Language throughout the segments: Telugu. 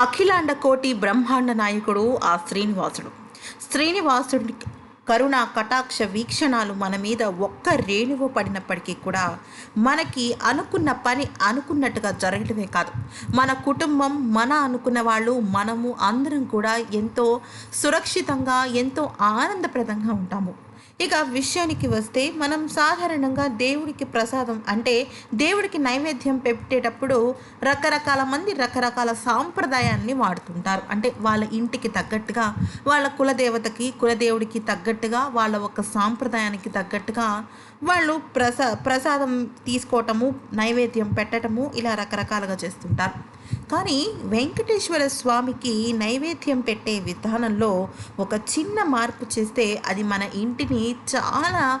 అఖిలాండ కోటి బ్రహ్మాండ నాయకుడు ఆ శ్రీనివాసుడు. శ్రీనివాసుడి కరుణ కటాక్ష వీక్షణాలు మన మీద ఒక్క రేణువు పడినప్పటికీ కూడా మనకి అనుకున్న పని అనుకున్నట్టుగా జరగడమే కాదు. మన కుటుంబం మన అనుకున్న వాళ్ళు మనము అందరం కూడా ఎంతో సురక్షితంగా ఎంతో ఆనందప్రదంగా ఉంటాము. ఇక విషయానికి వస్తే మనం సాధారణంగా దేవుడికి ప్రసాదం అంటే దేవుడికి నైవేద్యం పెట్టేటప్పుడు రకరకాల మంది రకరకాల సాంప్రదాయాన్ని వాడుతుంటారు. అంటే వాళ్ళ ఇంటికి తగ్గట్టుగా వాళ్ళ కులదేవతకి కులదేవుడికి తగ్గట్టుగా వాళ్ళ ఒక సాంప్రదాయానికి తగ్గట్టుగా వాళ్ళు ప్రసా ప్రసాదం తీసుకోవటము నైవేద్యం పెట్టడము ఇలా రకరకాలుగా చేస్తుంటారు. కానీ వెంకటేశ్వర స్వామికి నైవేద్యం పెట్టే విధానంలో ఒక చిన్న మార్పు చేస్తే అది మన ఇంటిని చాలా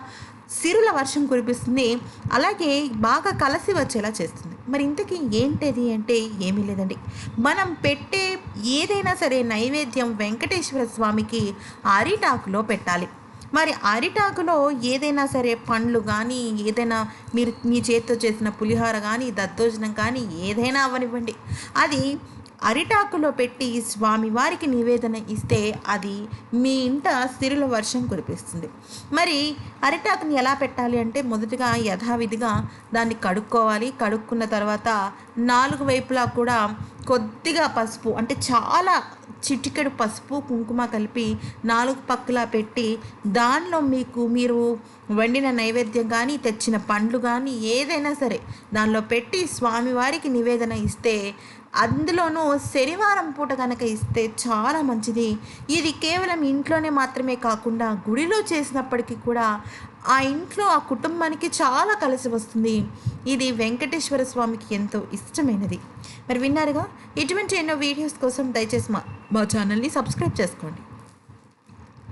సిరుల వర్షం కురిపిస్తుంది. అలాగే బాగా కలిసి వచ్చేలా చేస్తుంది. మరి ఇంతకీ ఏంటిది అంటే ఏమీ లేదండి. మనం పెట్టే ఏదైనా సరే నైవేద్యం వెంకటేశ్వర స్వామికి అరిటాకులో పెట్టాలి. మరి అరిటాకులో ఏదైనా సరే పండ్లు కానీ ఏదైనా మీరు మీ చేతితో చేసిన పులిహోర కానీ దద్దోజనం కానీ ఏదైనా అవనివ్వండి. అది అరిటాకులో పెట్టి స్వామివారికి నివేదన ఇస్తే అది మీ ఇంట సిరుల వర్షం కురిపిస్తుంది. మరి అరిటాకుని ఎలా పెట్టాలి అంటే మొదటగా యథావిధిగా దాన్ని కడుక్కోవాలి. కడుక్కున్న తర్వాత నాలుగు వైపులా కూడా కొద్దిగా పసుపు అంటే చాలా చిటికెడు పసుపు కుంకుమ కలిపి నాలుగు పక్కలా పెట్టి దానిలో మీకు మీరు వండిన నైవేద్యం కానీ తెచ్చిన పండ్లు కానీ ఏదైనా సరే దానిలో పెట్టి స్వామివారికి నివేదన ఇస్తే అందులోనూ శనివారం పూట కనుక ఇస్తే చాలా మంచిది. ఇది కేవలం ఇంట్లోనే మాత్రమే కాకుండా గుడిలో చేసినప్పటికీ కూడా ఆ ఇంట్లో ఆ కుటుంబానికి చాలా కలిసి వస్తుంది. ఇది వెంకటేశ్వర స్వామికి ఎంతో ఇష్టమైనది. మరి విన్నారుగా? ఇటువంటి ఎన్నో వీడియోస్ కోసం దయచేసి మా మా ఛానల్ని సబ్స్క్రైబ్ చేసుకోండి.